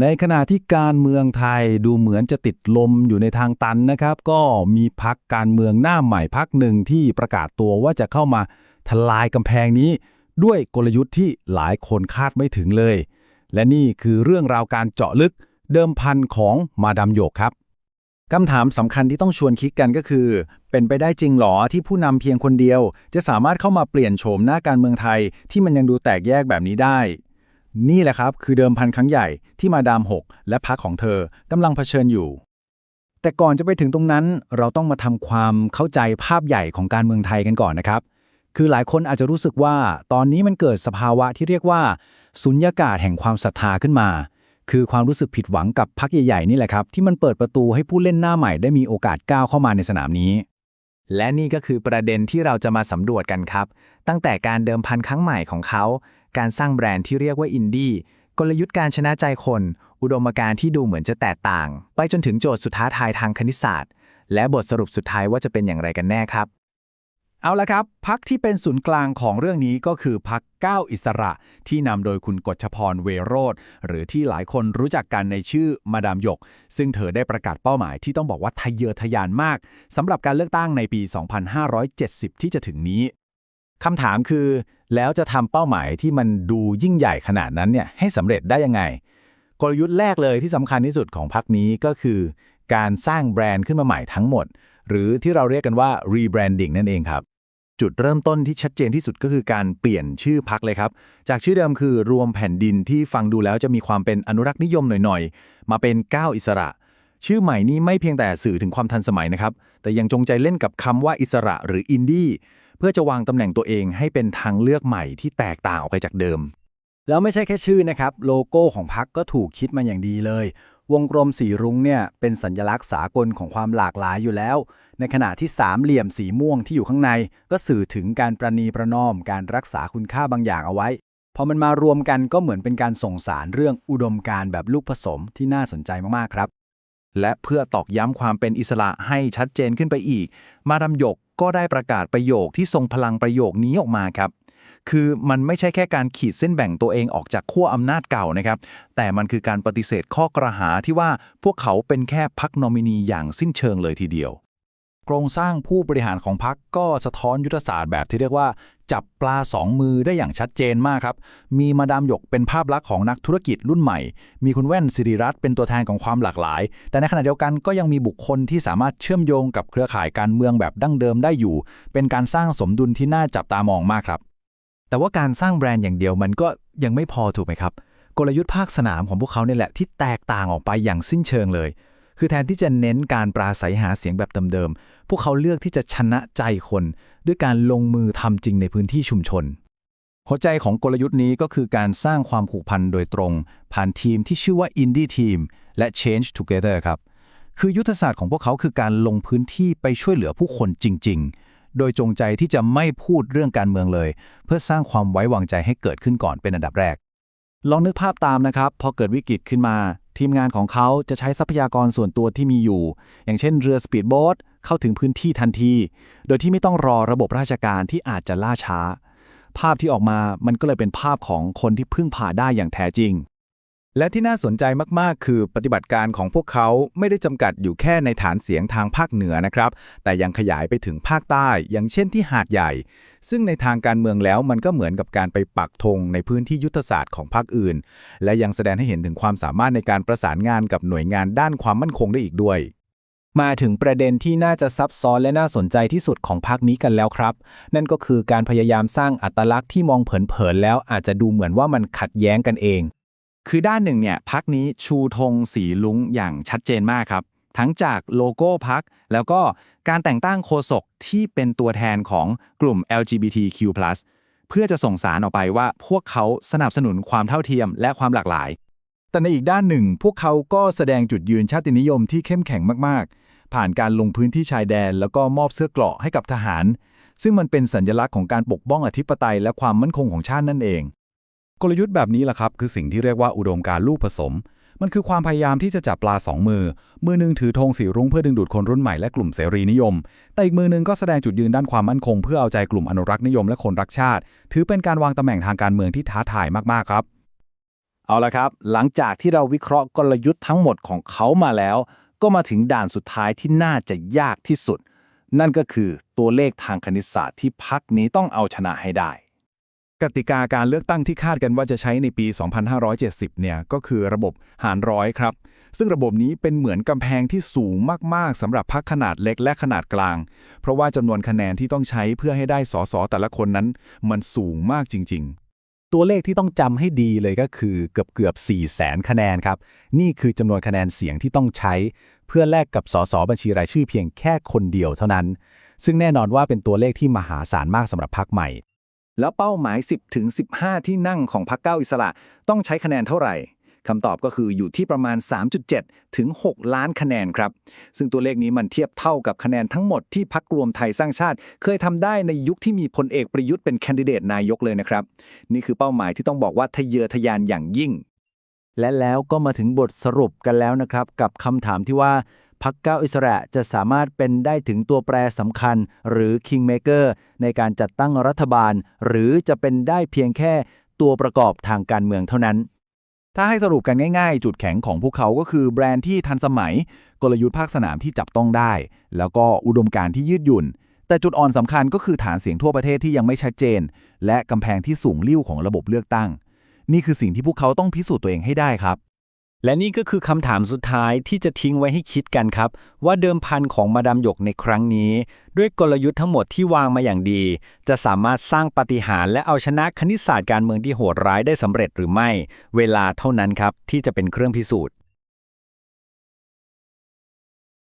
ในขณะที่การเมืองไทยดูเหมือนจะติดลมอยู่ในทางตันนะครับ ก็มีพักการเมืองหน้าใหม่พักหนึ่งที่ประกาศตัวว่าจะเข้ามาทลายกำแพงนี้ ด้วยกลยุทธ์ที่หลายคนคาดไม่ถึงเลย และนี่คือเรื่องราวการเจาะลึกเดิมพันของมาดามโยกครับคำถามสำคัญที่ต้องชวนคิดกันก็คือ เป็นไปได้จริงหรอที่ผู้นำเพียงคนเดียว จะสามารถเข้ามาเปลี่ยนโฉมหน้าการเมืองไทยที่มันยังดูแตกแยกแบบนี้ได้ นี่แหละครับ คือเดิมพันครั้งใหญ่ที่มาดามหกและพักของเธอกำลังเผชิญอยู่ แต่ก่อนจะไปถึงตรงนั้น เราต้องมาทำความเข้าใจภาพใหญ่ของการเมืองไทยกันก่อนนะครับ คือหลายคนอาจจะรู้สึกว่าตอนนี้มันเกิดสภาวะที่เรียกว่าสุญญากาศแห่งความศรัทธาขึ้นมา คือความรู้สึกผิดหวังกับพักใหญ่ๆนี่แหละครับ ที่มันเปิดประตูให้ผู้เล่นหน้าใหม่ได้มีโอกาสก้าวเข้ามาในสนามนี้และนี่ก็คือประเด็นที่เราจะมาสำรวจกันครับ ตั้งแต่การเดิมพันครั้งใหม่ของเขา การสร้างแบรนด์ที่เรียกว่าอินดี้กลยุทธ์การชนะใจคน อุดมการณ์ที่ดูเหมือนจะแตกต่าง ไปจนถึงโจทย์สุดท้าทายทางคณิตศาสตร์ และบทสรุปสุดท้ายว่าจะเป็นอย่างไรกันแน่ครับ เอาละครับ พักที่เป็นศูนย์กลางของเรื่องนี้ก็คือพักก้าวอิสระ ที่นำโดยคุณกฎชพรเวโรธหรือที่หลายคนรู้จักกันในชื่อมาดามหยก ซึ่งเธอได้ประกาศเป้าหมายที่ต้องบอกว่าทะเยอทะยานมากสำหรับการเลือกตั้งในปี 2570 ที่จะถึงนี้ คำถามคือ แล้วจะทำเป้าหมายที่มันดูยิ่งใหญ่ขนาดนั้นเนี่ยให้สำเร็จได้ยังไง กลยุทธ์แรกเลยที่สำคัญที่สุดของพักนี้ก็คือ การสร้างแบรนด์ขึ้นมาใหม่ทั้งหมด หรือที่เราเรียกกันว่า rebranding นั่นเองครับ จุดเริ่มต้นที่ชัดเจนที่สุดก็คือการเปลี่ยนชื่อพักเลยครับ จากชื่อเดิมคือรวมแผ่นดินที่ฟังดูแล้วจะมีความเป็นอนุรักษ์นิยมหน่อยๆ มาเป็นก้าวอิสระชื่อใหม่นี้ไม่เพียงแต่สื่อถึงความทันสมัยนะครับ แต่ยังจงใจเล่นกับคำว่าอิสระหรืออินดี้ พื่อจะวางตำแหน่งตัวเองให้เป็นทางเลือกใหม่ที่แตกต่างออกไปจากเดิม แล้วไม่ใช่แค่ชื่อนะครับ โลโก้ของพักก็ถูกคิดมาอย่างดีเลย วงกลมสีรุ้งเนี่ยเป็นสัญลักษณ์สากลของความหลากหลายอยู่แล้ว ในขณะที่สามเหลี่ยมสีม่วงที่อยู่ข้างใน ก็สื่อถึงการประนีประนอมการรักษาคุณค่าบางอย่างเอาไว้พอมันมารวมกันก็เหมือนเป็นการส่งสารเรื่องอุดมการแบบลูกผสมที่น่าสนใจมากๆครับ และเพื่อตอกย้ำความเป็นอิสระให้ชัดเจนขึ้นไปอีก มาดามหยก ก็ได้ประกาศประโยคที่ทรงพลังประโยคนี้ออกมาครับ คือมันไม่ใช่แค่การขีดเส้นแบ่งตัวเองออกจากขั้วอำนาจเก่านะครับ แต่มันคือการปฏิเสธข้อกระหาที่ว่าพวกเขาเป็นแค่พักนอมินีอย่างสิ้นเชิงเลยทีเดียว โครงสร้างผู้บริหารของพักก็สะท้อนยุทธศาสตร์แบบที่เรียกว่า จับปลาสองมือได้อย่างชัดเจนมากครับ มีมาดามหยกเป็นภาพลักษณ์ของนักธุรกิจรุ่นใหม่ มีคุณแว่นสิริรัตน์เป็นตัวแทนของความหลากหลาย แต่ในขณะเดียวกันก็ยังมีบุคคลที่สามารถเชื่อมโยงกับเครือข่ายการเมืองแบบดั้งเดิมได้อยู่ เป็นการสร้างสมดุลที่น่าจับตามองมากครับ แต่ว่าการสร้างแบรนด์อย่างเดียวมันก็ยังไม่พอถูกไหมครับ กลยุทธ์ภาคสนามของพวกเขาเนี่ยแหละที่แตกต่างออกไปอย่างสิ้นเชิงเลย คือแทนที่จะเน้นการปราศัยหาเสียงแบบเดิมๆ พวกเขาเลือกที่จะชนะใจคน ด้วยการลงมือทำจริงในพื้นที่ชุมชน หัวใจของกลยุทธ์นี้ก็คือการสร้างความผูกพันโดยตรง ผ่านทีมที่ชื่อว่า Indie Team และ Change Together ครับ คือยุทธศาสตร์ของพวกเขาคือการลงพื้นที่ไปช่วยเหลือผู้คนจริง ๆ โดยจงใจที่จะไม่พูดเรื่องการเมืองเลย เพื่อสร้างความไว้วางใจให้เกิดขึ้นก่อนเป็นอันดับแรก ลองนึกภาพตามนะครับ พอเกิดวิกฤตขึ้นมา ทีมงานของเขาจะใช้ทรัพยากรส่วนตัวที่มีอยู่ อย่างเช่นเรือสปีดโบ๊ทเข้าถึงพื้นที่ทันที โดยที่ไม่ต้องรอระบบราชการที่อาจจะล่าช้า ภาพที่ออกมามันก็เลยเป็นภาพของคนที่พึ่งพาได้อย่างแท้จริง และที่น่าสนใจมาก ๆ คือปฏิบัติการของพวกเขาไม่ได้จำกัดอยู่แค่ในฐานเสียงทางภาคเหนือนะครับ แต่ยังขยายไปถึงภาคใต้ อย่างเช่นที่หาดใหญ่ ซึ่งในทางการเมืองแล้วมันก็เหมือนกับการไปปักธงในพื้นที่ยุทธศาสตร์ของภาคอื่น และยังแสดงให้เห็นถึงความสามารถในการประสานงานกับหน่วยงานด้านความมั่นคงได้อีกด้วย มาถึงประเด็นที่น่าจะซับซ้อนและน่าสนใจที่สุดของพรรคนี้กันแล้วครับ นั่นก็คือการพยายามสร้างอัตลักษณ์ที่มองเผินๆแล้วอาจจะดูเหมือนว่ามันขัดแย้งกันเอง คือด้านหนึ่งเนี่ยพักนี้ชูธงสีลุงอย่างชัดเจนมากครับ ทั้งจากโลโก้พักแล้วก็การแต่งตั้งโฆษกที่เป็นตัวแทนของกลุ่ม LGBTQ+ เพื่อจะส่งสารออกไปว่าพวกเขาสนับสนุนความเท่าเทียมและความหลากหลาย แต่ในอีกด้านหนึ่ง พวกเขาก็แสดงจุดยืนชาตินิยมที่เข้มแข็งมากๆ ผ่านการลงพื้นที่ชายแดน แล้วก็มอบเสื้อเกราะให้กับทหาร ซึ่งมันเป็นสัญลักษณ์ของการปกป้องอธิปไตยและความมั่นคงของชาตินั่นเอง กลยุทธ์แบบนี้แหละครับ คือสิ่งที่เรียกว่าอุดมการลูกผสม มันคือความพยายามที่จะจับปลาสองมือ มือหนึ่งถือธงสีรุ้งเพื่อดึงดูดคนรุ่นใหม่และกลุ่มเสรีนิยม แต่อีกมือหนึ่งก็แสดงจุดยืนด้านความมั่นคง เพื่อเอาใจกลุ่มอนุรักษ์นิยมและคนรักชาติ ถือเป็นการวางตำแหน่งทางการเมืองที่ท้าทายมากๆครับเอาละครับ หลังจากที่เราวิเคราะห์กลยุทธ์ทั้งหมดของเขามาแล้ว ก็มาถึงด่านสุดท้ายที่น่าจะยากที่สุด นั่นก็คือตัวเลขทางคณิตศาสตร์ที่พักนี้ต้องเอาชนะให้ได้ กติกาการเลือกตั้งที่คาดกันว่าจะใช้ในปี 2570 เนี่ย ก็คือระบบหารร้อยครับ ซึ่งระบบนี้เป็นเหมือนกำแพงที่สูงมาก ๆสำหรับพรรคขนาดเล็กและขนาดกลาง เพราะว่าจำนวนคะแนนที่ต้องใช้เพื่อให้ได้สสแต่ละคนนั้น มันสูงมากจริง ๆ ตัวเลขที่ต้องจำให้ดีเลยก็คือเกือบเกือบ4แสนคะแนนครับ นี่คือจำนวนคะแนนเสียงที่ต้องใช้ เพื่อแลกกับสสบัญชีรายชื่อเพียงแค่คนเดียวเท่านั้น ซึ่งแน่นอนว่าเป็นตัวเลขที่มหาศาลมากสำหรับพรรคใหม่ แล้วเป้าหมาย 10ถึง15 ที่นั่งของพรรคก้าวอิสระ ต้องใช้คะแนนเท่าไหร่คำตอบก็คืออยู่ที่ประมาณ 3.7 ถึง 6 ล้านคะแนนครับ ซึ่งตัวเลขนี้มันเทียบเท่ากับคะแนนทั้งหมดที่พรรครวมไทยสร้างชาติ เคยทำได้ในยุคที่มีพลเอกประยุทธ์เป็นแคนดิเดตนายกเลยนะครับ นี่คือเป้าหมายที่ต้องบอกว่าทะเยอทะยานอย่างยิ่ง และแล้วก็มาถึงบทสรุปกันแล้วนะครับ กับคำถามที่ว่า พรรคก้าอิสระจะสามารถเป็นได้ถึงตัวแปรสำคัญ หรือ Kingmaker ในการจัดตั้งรัฐบาล หรือจะเป็นได้เพียงแค่ตัวประกอบทางการเมืองเท่านั้น ถ้าให้สรุปกันง่ายๆ จุดแข็งของพวกเขาก็คือแบรนด์ที่ทันสมัย กลยุทธ์ภาคสนามที่จับต้องได้ แล้วก็อุดมการที่ยืดหยุ่น แต่จุดอ่อนสำคัญก็คือฐานเสียงทั่วประเทศที่ยังไม่ชัดเจน และกำแพงที่สูงลิ่วของระบบเลือกตั้ง นี่คือสิ่งที่พวกเขาต้องพิสูจน์ตัวเองให้ได้ครับ และนี่ก็คือคำถามสุดท้ายที่จะทิ้งไว้ให้คิดกันครับ ว่าเดิมพันของมาดามหยกในครั้งนี้ ด้วยกลยุทธ์ทั้งหมดที่วางมาอย่างดี จะสามารถสร้างปาฏิหาริย์และเอาชนะคณิตศาสตร์การเมืองที่โหดร้ายได้สำเร็จหรือไม่ เวลาเท่านั้นครับที่จะเป็นเครื่องพิสูจน์